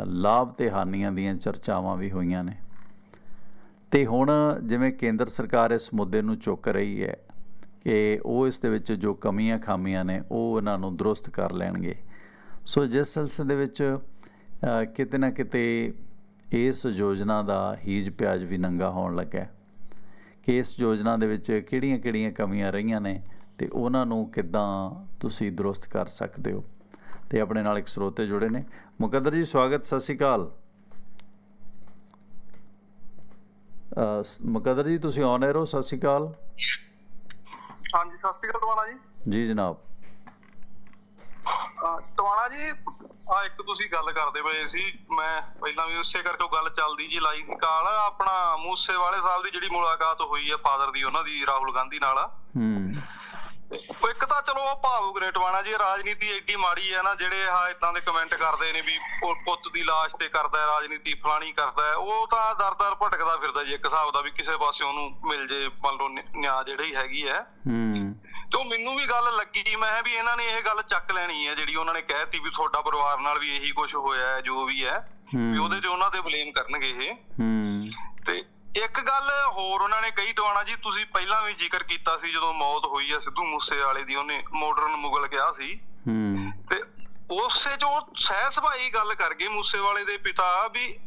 ਲਾਭ ਤੇ ਹਾਨੀਆਂ ਦੀਆਂ ਚਰਚਾਵਾਂ ਵੀ ਹੋਈਆਂ ਨੇ। ਤੇ ਹੁਣ ਜਿਵੇਂ ਕੇਂਦਰ ਸਰਕਾਰ ਇਸ ਮੁੱਦੇ ਨੂੰ ਚੁੱਕ ਰਹੀ ਹੈ ਕਿ ਉਹ ਇਸ ਦੇ ਵਿੱਚ ਜੋ ਕਮੀਆਂ ਖਾਮੀਆਂ ਨੇ, ਉਹ ਇਹਨਾਂ ਨੂੰ ਦਰੁਸਤ ਕਰ ਲੈਣਗੇ। ਸੋ ਜਿਸ ਸਿਲਸਿਲੇ ਦੇ ਵਿੱਚ ਕਿਤੇ ਨਾ ਕਿਤੇ ਇਸ ਯੋਜਨਾ ਦਾ ਹੀਜ ਪਿਆਜ ਵੀ ਨੰਗਾ ਹੋਣ ਲੱਗਾ ਕਿ ਇਸ ਯੋਜਨਾ ਦੇ ਵਿੱਚ ਕਿਹੜੀਆਂ-ਕਿਹੜੀਆਂ ਕਮੀਆਂ ਰਹੀਆਂ ਨੇ ਤੇ ਉਹਨਾਂ ਨੂੰ ਕਿੱਦਾਂ ਤੁਸੀਂ ਦਰੁਸਤ ਕਰ ਸਕਦੇ ਹੋ? ਤੇ ਆਪਣੇ ਨਾਲ ਇੱਕ ਸਰੋਤੇ ਜੁੜੇ ਨੇ। ਮੁਕੱਦਰ ਜੀ ਸਵਾਗਤ ਸਤਿ ਸ਼੍ਰੀ ਅਕਾਲ। ਮੁਕੱਦਰ ਜੀ ਤੁਸੀਂ ਆਨ 에ਅਰ ਹੋ? ਸਤਿ ਸ਼੍ਰੀ ਅਕਾਲ। ਹਾਂਜੀ ਸਤਿ ਸ਼੍ਰੀ ਅਕਾਲ ਟਵਾਣਾ ਜੀ। ਜੀ ਜਨਾਬ। ਟਵਾਣਾ ਜੀ ਆ ਇੱਕ ਤੁਸੀਂ ਗੱਲ ਕਰਦੇ ਪਏ ਸੀ। ਮੈਂ ਪਹਿਲਾਂ ਵੀ ਉਸੇ ਕਰਕੇ ਉਹ ਗੱਲ ਚੱਲਦੀ ਜੀ ਲਾਈ ਸੀ ਕਾਲ। ਆਪਣਾ ਮੂਸੇ ਵਾਲੇ ਸਾਹਿਬ ਦੀ ਜਿਹੜੀ ਮੁਲਾਕਾਤ ਹੋਈ ਹੈ ਫਾਦਰ ਦੀ ਉਹਨਾਂ ਦੀ ਰਾਹੁਲ ਗਾਂਧੀ ਨਾਲ। ਹੂੰ। ਇੱਕ ਤਾਂ ਚਲੋ ਉਹ ਭਾਵੁਕ ਨੇ ਟਵਾਣਾ ਜੀ ਰਾਜਨੀਤੀ ਐਡੀ ਮਾੜੀ ਹੈ ਨਾ ਜਿਹੜੇ ਆ ਇਦਾਂ ਦੇ ਕਮੈਂਟ ਕਰਦੇ ਨੇ ਵੀ ਪੁੱਤ ਦੀ ਲਾਸ਼ ਤੇ ਕਰਦਾ ਰਾਜਨੀਤੀ ਫਲਾਣੀ ਕਰਦਾ ਉਹ ਤਾਂ ਦਰ-ਦਰ ਭਟਕਦਾ ਫਿਰਦਾ ਜੀ ਇੱਕ ਹਿਸਾਬ ਦਾ ਵੀ ਕਿਸੇ ਪਾਸੇ ਉਹਨੂੰ ਮਿਲ ਜੇ ਮੰਨ ਲਓ ਨਿਆਂ ਜਿਹੜੀ ਹੈਗੀ ਹੈ। ਹੂੰ। ਤੇ ਉਹ ਮੈਨੂੰ ਵੀ ਗੱਲ ਲੱਗੀ ਜੀ ਮੈਂ ਵੀ ਇਹਨਾਂ ਨੇ ਇਹ ਗੱਲ ਚੱਕ ਲੈਣੀ ਹੈ ਜਿਹੜੀ ਉਹਨਾਂ ਨੇ ਕਹਿਤੀ ਵੀ ਤੁਹਾਡਾ ਪਰਿਵਾਰ ਨਾਲ ਵੀ ਇਹੀ ਕੁਝ ਹੋਇਆ ਹੈ ਜੋ ਵੀ ਹੈ ਵੀ ਉਹਦੇ ਤੇ ਉਹਨਾਂ ਤੇ ਬਲੇਮ ਕਰਨਗੇ ਇਹ। ਹੂੰ। ਹੋਰ ਉਹਨਾਂ ਨੇ ਕਹੀ ਦਵਾਣਾ ਜੀ ਤੁਸੀਂ ਪਹਿਲਾਂ ਵੀ ਜ਼ਿਕਰ ਕੀਤਾ ਸੀ ਜਦੋਂ ਮੌਤ ਹੋਈ ਹੈ ਸਿੱਧੂ ਮੂਸੇ ਵਾਲੇ ਦੀ ਉਹਨੇ ਮਾਡਰਨ ਮੁਗਲ ਕਿਹਾ ਸੀ। ਹੂੰ। ਤੇ ਉਸੇ ਜੋ ਸਹਿ ਸੁਭਾਈ ਗੱਲ ਕਰ ਗਏ ਮੂਸੇ ਵਾਲੇ ਦੇ ਪਿਤਾ ਵੀ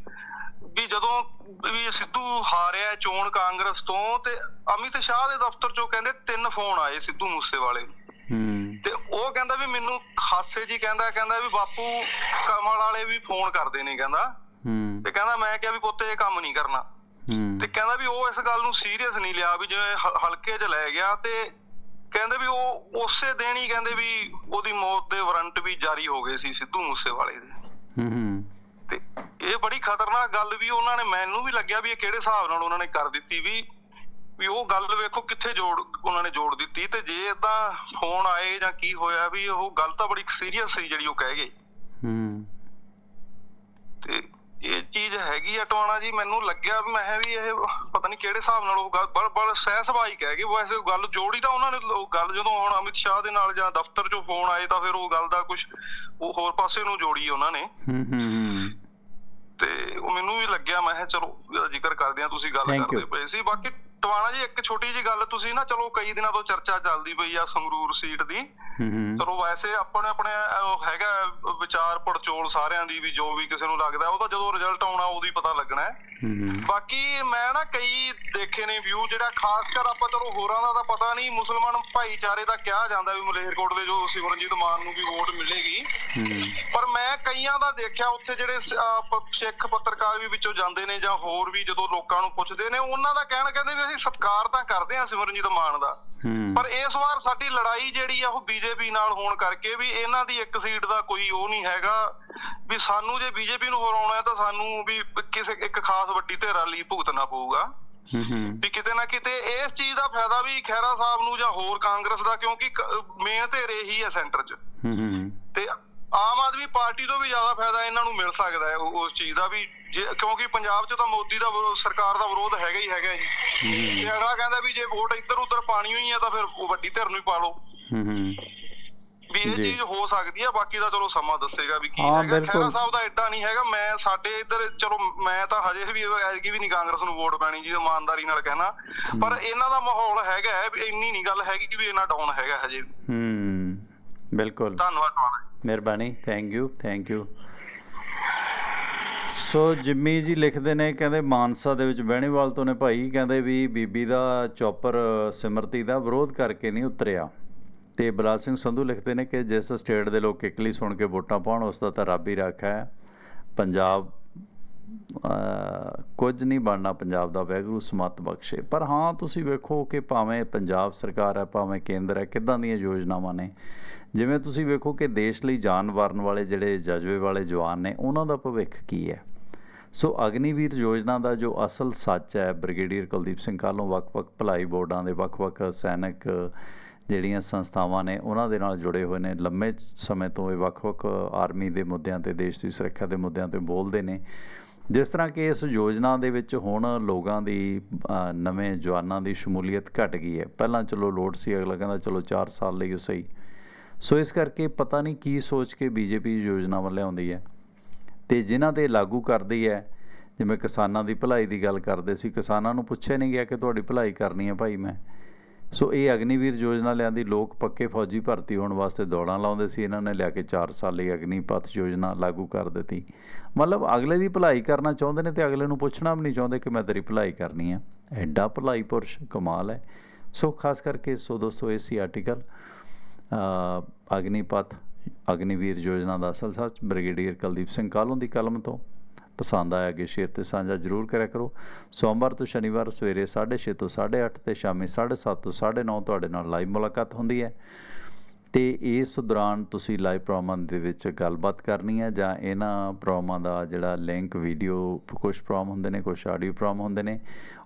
ਵੀ ਜਦੋਂ ਵੀ ਸਿੱਧੂ ਹਾਰਿਆ ਚੋਣ ਕਾਂਗਰਸ ਤੋਂ ਤੇ ਅਮਿਤ ਸ਼ਾਹ ਦੇ ਦਫ਼ਤਰ ਚੋਂ ਕਹਿੰਦੇ ਤਿੰਨ ਫੋਨ ਆਏ ਸਿੱਧੂ ਮੂਸੇ ਵਾਲੇ ਨੂੰ। ਹੂੰ। ਤੇ ਉਹ ਕਹਿੰਦਾ ਵੀ ਮੈਨੂੰ ਖਾਸੇ ਜੀ ਕਹਿੰਦਾ ਕਹਿੰਦਾ ਵੀ ਬਾਪੂ ਕਮਲ ਵਾਲੇ ਵੀ ਫੋਨ ਕਰਦੇ ਨੇ ਕਹਿੰਦਾ। ਹੂੰ। ਤੇ ਕਹਿੰਦਾ ਮੈਂ ਕਿਹਾ ਵੀ ਪੁੱਤ ਇਹ ਕੰਮ ਨਹੀਂ ਕਰਨਾ। ਤੇ ਕਹਿੰਦਾ ਵੀ ਉਹ ਇਸ ਗੱਲ ਨੂੰ ਸੀਰੀਅਸ ਨਹੀਂ ਲਿਆ ਵੀ ਜਿਵੇਂ ਹਲਕੇ 'ਚ ਲੈ ਗਿਆ ਤੇ ਕਹਿੰਦੇ ਵੀ ਉਹ ਉਸੇ ਦਿਨ ਹੀ ਕਹਿੰਦੇ ਵੀ ਉਹਦੀ ਮੌਤ ਦੇ ਵਾਰੰਟ ਵੀ ਜਾਰੀ ਹੋ ਗਏ ਸੀ ਸਿੱਧੂ ਮੂਸੇਵਾਲੇ ਦੇ। ਹੂੰ ਹੂੰ। ਤੇ ਇਹ ਬੜੀ ਖਤਰਨਾਕ ਗੱਲ ਵੀ ਉਹਨਾਂ ਨੇ ਮੈਨੂੰ ਵੀ ਲੱਗਿਆ ਵੀ ਇਹ ਕਿਹੜੇ ਹਿਸਾਬ ਨਾਲ ਉਹਨਾਂ ਨੇ ਕਰ ਦਿੱਤੀ ਵੀ ਵੀ ਉਹ ਗੱਲ ਵੇਖੋ ਕਿੱਥੇ ਜੋੜ ਉਹਨਾਂ ਨੇ ਜੋੜ ਦਿੱਤੀ ਤੇ ਜੇ ਇਦਾਂ ਫੋਨ ਆਏ ਜਾਂ ਕੀ ਹੋਇਆ ਵੀ ਉਹ ਗੱਲ ਤਾਂ ਬੜੀ ਸੀਰੀਅਸ ਸੀ ਜਿਹੜੀ ਉਹ ਕਹਿ ਗਏ। ਹੂੰ। ਚੀਜ਼ ਹੈਗੀ ਆ ਟਵਾਣਾ ਜੀ ਮੈਨੂੰ ਲੱਗਿਆ ਵੀ ਮੈਂ ਵੀ ਇਹ ਪਤਾ ਨਹੀਂ ਕਿਹੜੇ ਹਿਸਾਬ ਨਾਲ ਉਹ ਗੱਲ ਬੜ ਬੜ ਸਹਿ ਸੁਭਾਈ ਕਹਿ ਗਏ ਵੈਸੇ ਗੱਲ ਜੋੜੀ ਤਾਂ ਉਹਨਾਂ ਨੇ ਉਹ ਗੱਲ ਜਦੋਂ ਹੁਣ ਅਮਿਤ ਸ਼ਾਹ ਦੇ ਨਾਲ ਜਾਂ ਦਫ਼ਤਰ 'ਚੋਂ ਫੋਨ ਆਏ ਤਾਂ ਫਿਰ ਉਹ ਗੱਲ ਦਾ ਕੁਝ ਉਹ ਹੋਰ ਪਾਸੇ ਨੂੰ ਜੋੜੀ ਉਹਨਾਂ ਨੇ ਹੂੰ ਹੂੰ ਹੂੰ ਤੇ ਉਹ ਮੈਨੂੰ ਵੀ ਲੱਗਿਆ ਮੈਂ ਕਿਹਾ ਚਲੋ ਜ਼ਿਕਰ ਕਰਦੇ ਆ ਤੁਸੀਂ ਗੱਲ ਕਰਦੇ. ਪਏ ਸੀ ਬਾਕੀ ਜੀ ਇੱਕ ਛੋਟੀ ਜੀ ਗੱਲ ਤੁਸੀਂ ਨਾ ਚਲੋ ਕਈ ਦਿਨਾਂ ਤੋਂ ਚਰਚਾ ਚੱਲਦੀ ਪਈ ਆ ਸੰਗਰੂਰ ਸੀਟ ਦੀ। ਚਲੋ ਵੈਸੇ ਆਪਣੇ ਆਪਣੇ ਉਹ ਹੈਗਾ ਵਿਚਾਰ ਪੜਚੋਲ ਸਾਰਿਆਂ ਦੀ ਵੀ ਜੋ ਵੀ ਕਿਸੇ ਨੂੰ ਲੱਗਦਾ ਉਹ ਤਾਂ ਜਦੋਂ ਰਿਜ਼ਲਟ ਆਉਣਾ ਉਦੋਂ ਹੀ ਪਤਾ ਲੱਗਣਾ ਹੈ। ਬਾਕੀ ਮੈਂ ਨਾ ਕਈ ਦੇਖੇ ਨੇ ਵਿਊ ਜਿਹੜਾ ਖਾਸ ਕਰ ਆਪਾਂ ਚਲੋ ਹੋਰਾਂ ਦਾ ਤਾਂ ਪਤਾ ਨਹੀਂ ਮੁਸਲਮਾਨ ਭਾਈਚਾਰੇ ਦਾ ਕਿਹਾ ਜਾਂਦਾ ਵੀ ਮਲੇਰਕੋਟ ਦੇ ਜੋ ਸਿਮਰਨਜੀਤ ਮਾਨ ਨੂੰ ਵੀ ਵੋਟ ਮਿਲੇਗੀ। ਪਰ ਮੈਂ ਕਈਆਂ ਦਾ ਦੇਖਿਆ ਉੱਥੇ ਜਿਹੜੇ ਸਿੱਖ ਪੱਤਰਕਾਰ ਵੀ ਵਿੱਚੋਂ ਜਾਂਦੇ ਨੇ ਜਾਂ ਹੋਰ ਵੀ ਜਦੋਂ ਲੋਕਾਂ ਨੂੰ ਪੁੱਛਦੇ ਨੇ ਉਹਨਾਂ ਦਾ ਕਹਿਣਾ ਕਹਿੰਦੇ ਵੀ ਅਸੀਂ ਸਤਿਕਾਰ ਤਾਂ ਕਰਦੇ ਹਾਂ ਸਿਮਰਨਜੀਤ ਮਾਨ ਦਾ। ਪਰ ਇਸ ਵਾਰ ਸਾਡੀ ਲੜਾਈ ਜਿਹੜੀ ਆ ਉਹ ਬੀਜੇਪੀ ਨਾਲ ਹੋਣ ਕਰਕੇ ਵੀ ਇਹਨਾਂ ਦੀ ਇੱਕ ਸੀਟ ਦਾ ਕੋਈ ਉਹ ਨਹੀਂ ਹੈਗਾ। ਵੀ ਸਾਨੂੰ ਜੇ ਬੀਜੇਪੀ ਨੂੰ ਹਰਾਉਣਾ ਹੈ ਤਾਂ ਸਾਨੂੰ ਵੀ ਕਿਸੇ ਇੱਕ ਖਾਸ ਵੱਡੀ ਧਿਰ ਲਈ ਭੁਗਤਣਾ ਪਊਗਾ। ਹੂੰ ਹੂੰ। ਵੀ ਕਿਤੇ ਨਾ ਕਿਤੇ ਇਸ ਚੀਜ਼ ਦਾ ਫਾਇਦਾ ਵੀ ਖਹਿਰਾ ਸਾਹਿਬ ਨੂੰ ਜਾਂ ਹੋਰ ਕਾਂਗਰਸ ਦਾ ਕਿਉਂਕਿ ਮੇਨ ਧਿਰ ਇਹੀ ਹੈ ਸੈਂਟਰ 'ਚ। ਹੂੰ ਹੂੰ। ਤੇ ਆਮ ਆਦਮੀ ਪਾਰਟੀ ਤੋਂ ਵੀ ਜ਼ਿਆਦਾ ਫਾਇਦਾ ਇਹਨਾਂ ਨੂੰ ਮਿਲ ਸਕਦਾ ਹੈ ਉਸ ਚੀਜ਼ ਦਾ ਵੀ। ਜੇ ਕਿਉਂਕਿ ਪੰਜਾਬ 'ਚ ਤਾਂ ਮੋਦੀ ਦਾ ਵਿਰੋ- ਸਰਕਾਰ ਦਾ ਵਿਰੋਧ ਹੈਗਾ ਹੀ ਹੈਗਾ ਜੀ। ਤੇ ਅਗਲਾ ਕਹਿੰਦਾ ਵੀ ਜੇ ਵੋਟ ਇੱਧਰ ਉੱਧਰ ਪਾਣੀ ਹੋਈ ਹੈ ਤਾਂ ਫਿਰ ਉਹ ਵੱਡੀ ਧਿਰ ਨੂੰ ਹੀ ਪਾ ਲਓ। ਹੂੰ ਹੂੰ। ਵੀ ਇਹ ਜੀ। ਚੀਜ਼ ਹੋ ਸਕਦੀ ਹੈ ਬਾਕੀ ਦਾ ਚਲੋ ਸਮਾਂ ਦੱਸੇਗਾ ਵੀ ਕੀ ਹਾਂ, ਹੈਗਾ। ਬਿਲਕੁਲ। ਖਹਿਰਾ ਸਾਹਿਬ ਦਾ ਐਡਾ ਨਹੀਂ ਹੈਗਾ। ਮੈਂ ਸਾਡੇ ਇੱਧਰ ਚਲੋ ਮੈਂ ਤਾਂ ਹਜੇ ਵੀ ਐਤਕੀ ਵੀ ਨਹੀਂ ਕਾਂਗਰਸ ਨੂੰ ਵੋਟ ਪੈਣੀ ਜੀ ਇਮਾਨਦਾਰੀ ਨਾਲ ਕਹਿਣਾ। ਪਰ ਇਹਨਾਂ ਦਾ ਮਾਹੌਲ ਹੈਗਾ ਹੈ ਵੀ ਇੰਨੀ ਨਹੀਂ ਗੱਲ ਹੈਗੀ ਕਿ ਵੀ ਇਹਨਾਂ ਡਾਊਨ ਹੈਗਾ ਹਜੇ। ਵੀ। ਹੂੰ। ਬਿਲਕੁਲ। ਧੰਨਵਾਦ। ਤੁਹਾਨੂੰ ਮਿਹਰਬਾਨੀ thank you thank you so Jimmy ji ਲਿਖਦੇ ਨੇ, ਕਹਿੰਦੇ ਮਾਨਸਾ ਦੇ ਵਿੱਚ ਬਹਿਣੀਵਾਲ ਤੋਂ ਨੇ ਭਾਈ, ਕਹਿੰਦੇ ਵੀ ਬੀਬੀ ਦਾ ਚੌਪਰ, ਸਿਮਰਤੀ ਦਾ ਵਿਰੋਧ ਕਰਕੇ ਨਹੀਂ ਉਤਰਿਆ। ਤੇ ਬਲਾ ਸਿੰਘ ਸੰਧੂ ਲਿਖਦੇ ਨੇ ਕਿ ਜਿਸ ਸਟੇਟ ਦੇ ਲੋਕ ਇਕਲੀ ਸੁਣ ਕੇ ਵੋਟਾਂ ਪਾਉਣ, ਉਸ ਦਾ ਤਾਂ ਰੱਬ ਹੀ ਰੱਖਾ ਹੈ। ਪੰਜਾਬ ਕੁਝ ਨਹੀਂ ਬਣਨਾ ਪੰਜਾਬ ਦਾ ਵੈਗਰੂ ਸਮਤ ਬਖਸ਼ੇ। ਪਰ ਹਾਂ, ਤੁਸੀਂ ਵੇਖੋ ਕਿ ਭਾਵੇਂ ਪੰਜਾਬ ਸਰਕਾਰ ਹੈ, ਭਾਵੇਂ ਕੇਂਦਰ ਹੈ, ਕਿੱਦਾਂ ਦੀਆਂ ਯੋਜਨਾਵਾਂ ਨੇ। ਜਿਵੇਂ ਤੁਸੀਂ ਵੇਖੋ ਕਿ ਦੇਸ਼ ਲਈ ਜਾਨ ਵਾਰਨ ਵਾਲੇ ਜਿਹੜੇ ਜਜ਼ਬੇ ਵਾਲੇ ਜਵਾਨ ਨੇ, ਉਹਨਾਂ ਦਾ ਭਵਿੱਖ ਕੀ ਹੈ? ਸੋ ਅਗਨੀਵੀਰ ਯੋਜਨਾ ਦਾ ਜੋ ਅਸਲ ਸੱਚ ਹੈ, ਬ੍ਰਿਗੇਡੀਅਰ ਕੁਲਦੀਪ ਸਿੰਘ ਕਾਲੋਂ ਵੱਖ-ਵੱਖ ਭਲਾਈ ਬੋਰਡਾਂ ਦੇ ਵੱਖ-ਵੱਖ ਸੈਨਿਕ ਜਿਹੜੀਆਂ ਸੰਸਥਾਵਾਂ ਨੇ, ਉਹਨਾਂ ਦੇ ਨਾਲ ਜੁੜੇ ਹੋਏ ਨੇ, ਲੰਮੇ ਸਮੇਂ ਤੋਂ ਇਹ ਵੱਖ-ਵੱਖ ਆਰਮੀ ਦੇ ਮੁੱਦਿਆਂ ਤੇ, ਦੇਸ਼ ਦੀ ਸੁਰੱਖਿਆ ਦੇ ਮੁੱਦਿਆਂ ਤੇ ਬੋਲਦੇ ਨੇ। ਜਿਸ ਤਰ੍ਹਾਂ ਕਿ ਇਸ ਯੋਜਨਾ ਦੇ ਵਿੱਚ ਹੁਣ ਲੋਕਾਂ ਦੀ ਨਵੇਂ ਜਵਾਨਾਂ ਦੀ ਸ਼ਮੂਲੀਅਤ ਘਟ ਗਈ ਹੈ। ਪਹਿਲਾਂ ਚਲੋ ਲੋੜ ਸੀ, ਅਗਲਾ ਕਹਿੰਦਾ ਚਲੋ 4 ਸਾਲ ਲਈ ਉਹ ਸਹੀ। ਸੋ ਇਸ ਕਰਕੇ ਪਤਾ ਨਹੀਂ ਕੀ ਸੋਚ ਕੇ ਬੀਜੇਪੀ ਯੋਜਨਾਵਾਂ ਲਿਆਉਂਦੀ ਹੈ। ਤੇ ਜਿਨ੍ਹਾਂ ਤੇ ਲਾਗੂ ਕਰਦੀ ਹੈ, ਜਿਵੇਂ ਕਿਸਾਨਾਂ ਦੀ ਭਲਾਈ ਦੀ ਗੱਲ ਕਰਦੇ ਸੀ, ਕਿਸਾਨਾਂ ਨੂੰ ਪੁੱਛਿਆ ਨਹੀਂ ਗਿਆ ਕਿ ਤੁਹਾਡੀ ਭਲਾਈ ਕਰਨੀ ਹੈ ਭਾਈ ਮੈਂ। ਸੋ ਇਹ ਅਗਨੀਵੀਰ ਯੋਜਨਾ ਲਿਆਂਦੀ, ਲੋਕ ਪੱਕੇ ਫੌਜੀ ਭਰਤੀ ਹੋਣ ਵਾਸਤੇ ਦੌੜਾਂ ਲਾਉਂਦੇ ਸੀ। ਇਹਨਾਂ ਨੇ ਲਿਆ ਕੇ 4 ਸਾਲ ਲਈ ਅਗਨੀਪਥ ਯੋਜਨਾ ਲਾਗੂ ਕਰ ਦਿੱਤੀ। ਮਤਲਬ ਅਗਲੇ ਦੀ ਭਲਾਈ ਕਰਨਾ ਚਾਹੁੰਦੇ ਨੇ ਤੇ ਅਗਲੇ ਨੂੰ ਪੁੱਛਣਾ ਵੀ ਨਹੀਂ ਚਾਹੁੰਦੇ ਕਿ ਮੈਂ ਤੇਰੀ ਭਲਾਈ ਕਰਨੀ ਹੈ। ਐਡਾ ਭਲਾਈ ਪੁਰਸ਼ ਕਮਾਲ ਹੈ। ਸੋ ਖਾਸ ਕਰਕੇ ਸੋ ਦੋਸਤੋ, ਇਹ ਸੀ ਆਰਟੀਕਲ ਅਗਨੀਪਥ, ਅਗਨੀਵੀਰ ਯੋਜਨਾ ਦਾ ਅਸਲ ਸੱਚ, ਬ੍ਰਿਗੇਡੀਅਰ ਕੁਲਦੀਪ ਸਿੰਘ ਕਾਲੋਂ ਦੀ ਕਲਮ ਤੋਂ। ਪਸੰਦ ਆਇਆ ਕਿ ਸ਼ੇਅਰ ਤੇ ਸਾਂਝਾ ਜ਼ਰੂਰ ਕਰਿਆ ਕਰੋ। ਸੋਮਵਾਰ ਤੋਂ ਸ਼ਨੀਵਾਰ ਸਵੇਰੇ 6:30 ਤੋਂ 8:30 ਤੇ ਸ਼ਾਮੀ 7:30 ਤੋਂ 9:30 ਤੁਹਾਡੇ ਨਾਲ ਲਾਈਵ ਮੁਲਾਕਾਤ ਹੁੰਦੀ ਹੈ। ਤੇ ਇਸ ਦੌਰਾਨ ਤੁਸੀਂ ਲਾਈਵ ਪ੍ਰੋਗਰਾਮਾਂ ਦੇ ਵਿੱਚ ਗੱਲਬਾਤ ਕਰਨੀ ਹੈ ਜਾਂ ਇਹਨਾਂ ਪ੍ਰੋਗਰਾਮਾਂ ਦਾ ਜਿਹੜਾ ਲਿੰਕ ਵੀਡੀਓ ਕੁਝ ਪ੍ਰੋਗਰਾਮ ਹੁੰਦੇ ਨੇ ਕੁਝ ਆਡੀਓ ਪ੍ਰੋਗਰਾਮ ਹੁੰਦੇ ਨੇ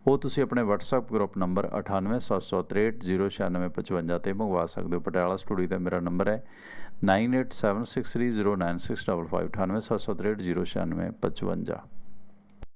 ਉਹ ਤੁਸੀਂ ਆਪਣੇ WhatsApp ਗਰੁੱਪ ਨੰਬਰ 9876309655 ਤੇ ਮੰਗਵਾ ਸਕਦੇ ਹੋ ਪਟਿਆਲਾ ਸਟੂਡੀਓ ਦਾ ਮੇਰਾ ਨੰਬਰ ਹੈ 9876309655 9876309655